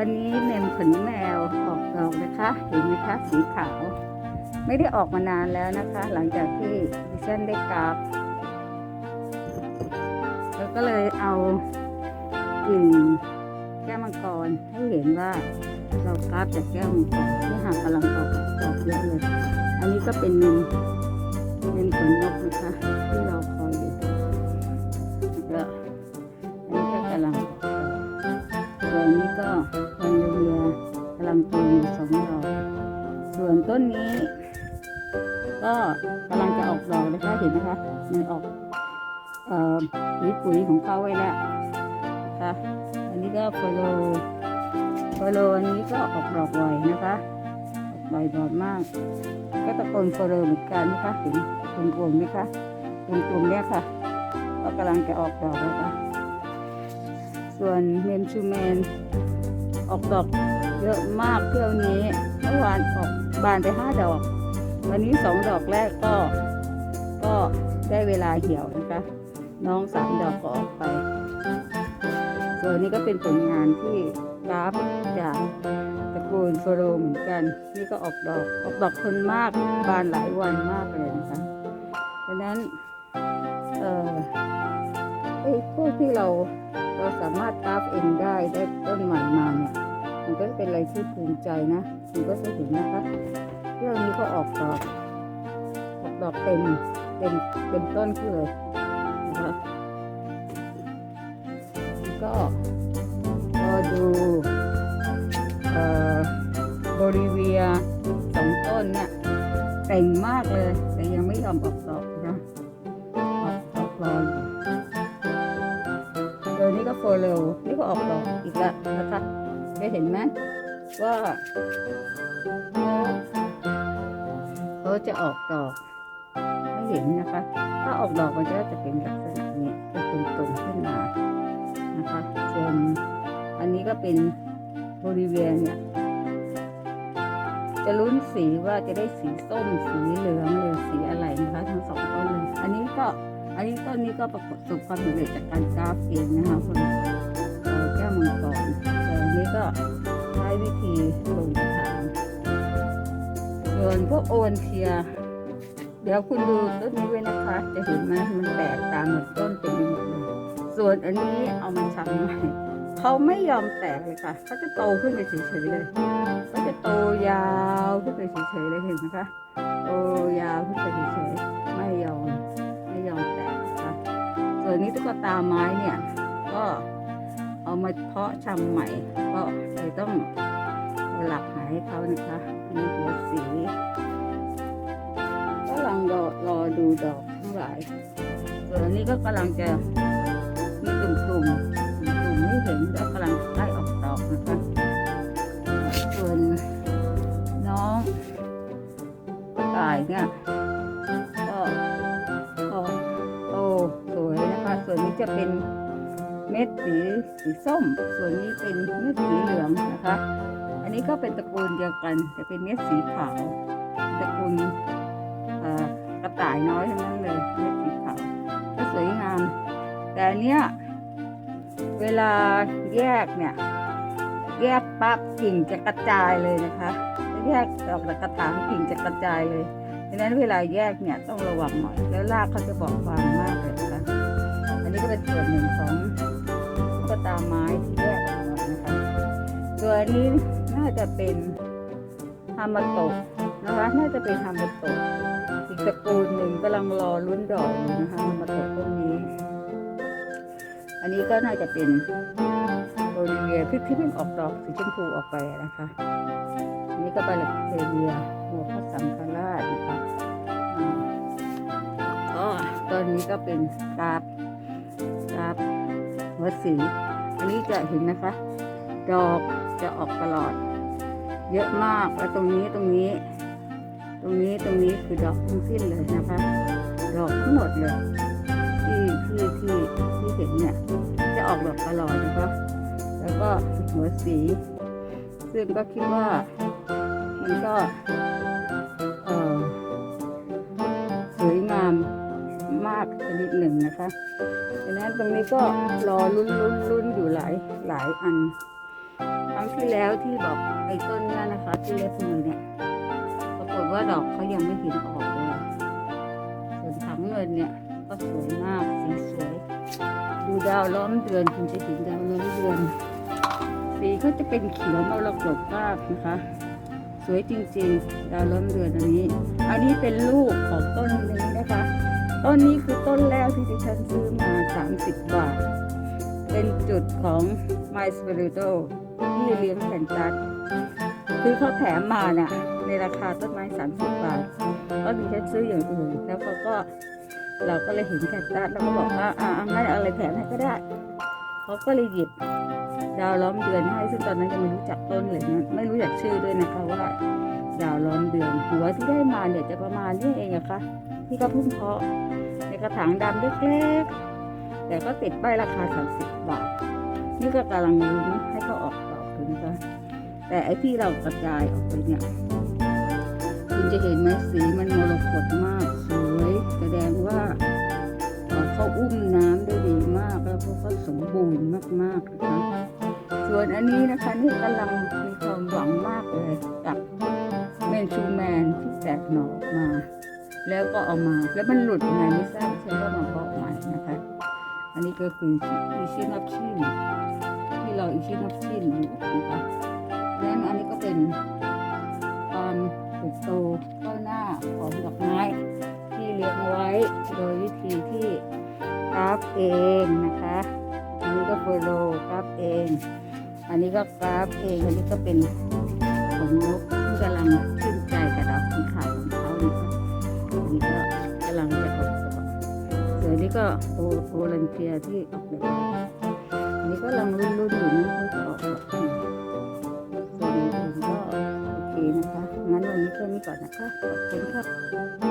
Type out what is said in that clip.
วันนี้เมมขนแมวออกดอกนะคะ เห็นไหมคะสีขาว ไม่ได้ออกมานานแล้วนะคะ หลังจากที่ดิฉันได้กราฟแล้วก็เลยเอากิ่งแก้วมังกรให้เห็นว่าเรากราฟจากแก้วมังกรนี่หากำลังออกดอกเยอะเลย อันนี้ก็เป็นเมมเมมขนนกนะคะที่เราคอยอยู่แล้วอันนี้ก็กำลังอำลังตูอยู่สองดอก ส่วนต้นนี้ ก็กำลังจะออกดอกนะคะเห็นไหมคะมันออกเอ่อปุ๋ยปุ๋ยของเขาไว้แล้วนะคะอันนี้ก็โฟโลโฟโลอันนี้ก็ออกดอกบ่อยนะคะออกบ่อยดอกมาก ก็ตะโกนโฟโลเหมือนกันนะคะเห็นกลมๆไหมคะกลมๆเนี้ยค่ะก็กำลังจะออกดอกแล้วค่ะส่วนเมมชูแมนออกดอก ยอะมากเที่ยวนี้เมื่อวานออกบานไปห้าดอก วันนี้สองดอกแรกก็ ก็ได้เวลาเหี่ยวนะคะ น้องสามดอกก็ออกไป ส่วนนี้ก็เป็นผลงานที่กราฟจากตระกูลโฟโรเหมือนกัน นี่ก็ออกดอกออกดอกทนมากบานหลายวันมากเลยนะคะดังนั้นเอ่อไอ้พวกที่เราเราสามารถกราฟเองได้ได้ต้นใหม่ม เป็นอะไรที่ภูมิใจนะคุณก็จะเห็นนะคะเรื่องนี้ก็ออกดอกออกดอกเต็มเต็มเต็มต้นขึ้นเลยนะคะแล้วก็รอดูเอ่อบริเวียสองต้นเนี่ยแต่งมากเลย แต่ยังไม่ยอมออกดอกนะออกดอกรออยู่เดี๋ยวนี้ก็โฟโลนี่ก็ออกดอกอีกแล้วนะคะ ได้เห็นไหมว่าเขาจะออกดอกให้เห็นนะคะ ถ้าออกดอกมันก็จะเป็นลักษณะนี้เป็นตุ่มๆขึ้นมานะคะส่วนอันนี้ก็เป็นบริเวณเนี่ยจะลุ้นสีว่าจะได้สีส้มสีเหลืองหรือสีอะไรนะคะทั้งสองต้นเลยอันนี้ก็อันนี้ต้นนี้ก็ประสบความสำเร็จจากการกราฟเองนะคะคน ก็ใช้วิธีลงทางส่วนพวกโอนเทีย เดี๋ยวคุณดูต้นนี้ไว้นะคะ จะเห็นไหมมันแตกตามเหมือนต้นเต็มไปหมดเลย ส่วนอันนี้เอามาชำใหม่เขาไม่ยอมแตกเลยค่ะ เขาจะโตขึ้นไปเฉยๆเลยเขาจะโตยาวขึ้นไปเฉยๆเลยเห็นไหมคะ โตยาวขึ้นไปเฉยๆ ไม่ยอม ไม่ยอมแตกนะคะ ส่วนนี้ตุ๊กตาไม้เนี่ย ก็ เอามาเพาะชำใหม่ ก็เลยต้องหลักหาให้เขานะคะอันนี้หัวสีก็กำลังรอรอดูดอกทั้งหลายส่วนนี้ก็กำลังจะมีตุ่มๆตุ่มๆไม่เห็นก็กำลังใกล้ออกดอกนะคะส่วนน้องตายเนี่ยก็โตสวยนะคะ ส่วนนี้จะเป็น เม็ดสีสีส้ม ส่วนนี้เป็นเม็ดสีเหลืองนะคะ อันนี้ก็เป็นตระกูลเดียวกันจะเป็นเม็ดสีขาวตระกูลกระต่ายน้อยทั้งนั้นเลยเม็ดสีขาวก็สวยงาม แต่เนี้ยเวลาแยกเนี่ยแยกปั๊บกิ่งจะกระจายเลยนะคะแยกออกจากกระถางกิ่งจะกระจายเลยดังนั้นเวลาแยกเนี่ยต้องระวังหน่อย แล้วรากเขาจะบอกบางมากเลยนะคะ อันนี้ก็เป็นส่วนหนึ่งของ กตาไม้ที่แยกออกมานะคะส่วนอันนี้น่าจะเป็นฮามาโตะนะคะ น่าจะเป็นฮามาโตะอีกตระกูลหนึ่งกำลังรอลุ้นดอกอยู่นะคะมันมาโตกต้นนี้ อันนี้ก็น่าจะเป็นโบลิเวียที่เพิ่งออกดอกสีชมพูออกไปนะคะ อันนี้ก็ไปเลเวียหัวข้าวสังฆราชนะคะก็ตอนนี้ก็เป็นกราราบ หัวสี อันนี้จะเห็นนะคะ ดอกจะออกตลอด เยอะมากแล้วตรงนี้ตรงนี้ ตรงนี้ตรงนี้คือดอกทั้งสิ้นเลยนะคะ ดอกทั้งหมดเลยที่ที่ที่ที่เห็นเนี่ยจะออกดอกตลอดนะคะ แล้วก็หัวสี ซึ่งก็คิดว่ามันก็ ชนิดหนึ่งนะคะดังนั้นตรงนี้ก็รอลุ้นลุ้นลุ้นอยู่หลายหลายอัน ครั้งที่แล้วที่บอกไอ้ต้นเนี้ยนะคะ ที่เล็บมือเนี่ยปรากฏว่าดอกเขายังไม่เห็นออกเลยส่วนถังเงินเนี่ยก็สวยมากสีสวย ดูดาวล้อมเดือนคุณจะเห็นดาวล้อมเดือนสีก็จะเป็นเขียวมรกตมากนะคะสวยจริงๆ ดาวล้อมเดือนอันนี้ อันนี้เป็นลูกของต้นนี้ ต้นนี้คือต้นแรกที่ดิฉันซื้อมา 30 บาท เป็นจุดของ My Spirito ที่เลี้ยงแผ่นจัดคือเขาแถมมาเนี่ยในราคาต้นไม้ 30 บาท ก็ดิฉันซื้ออย่างอื่น แล้วเขาก็เราก็เลยเห็นแผ่นจัดแล้วก็บอกว่าอ่าเอางั้นเอาอะไรแถมให้ก็ได้ เขาก็เลยหยิบดาวล้อมเดือนให้ ซึ่งตอนนั้นยังไม่รู้จักต้นเลยนะ ไม่รู้จักชื่อด้วยนะคะว่าดาวล้อมเดือนหัวที่ได้มาเนี่ยจะประมาณนี้เองอะคะ ที่ก็เพิ่งเพาะในกระถางดำเล็กๆแต่ก็ติดใบราคา 30 บาท นี่ก็กำลังลุ้นให้เขาออกดอกถึงกันแต่ไอ้ที่เรากระจายออกไปเนี่ย คุณจะเห็นไหมสีมันมรกตมากสวยแสดงว่าเอ่อเขาอุ้มน้ำได้ดีมากแล้วก็เขาสมบูรณ์มากๆนะคะส่วนอันนี้นะคะนี่กำลังมีความหวังมากเลยกับเมนชูแมนที่แตกหน่อออกมา แล้วก็เอามา แล้วมันหลุดยังไงไม่ทราบฉันก็มาเพาะใหม่นะคะ อันนี้ก็คืออีชินับชินที่เราอีชินับชินอยู่นะคะแล้วอันนี้ก็เป็นความเติบโตก้าวหน้าของดอกไม้ที่เลี้ยงไว้โดยวิธีที่กราฟเองนะคะ อันนี้ก็โฟโลกราฟเอง อันนี้ก็กราฟเอง อันนี้ก็เป็นขนนกที่กำลัง ก็โอโอลันเทียที่ออกแบบอันนี้ก็กำลังรุ่นรุ่นๆอยู่นะว่าจะออกแบบไหร่ส่วนอื่นก็โอเคนะคะ งั้นวันนี้แค่นี้ก่อนนะคะ ขอบคุณค่ะ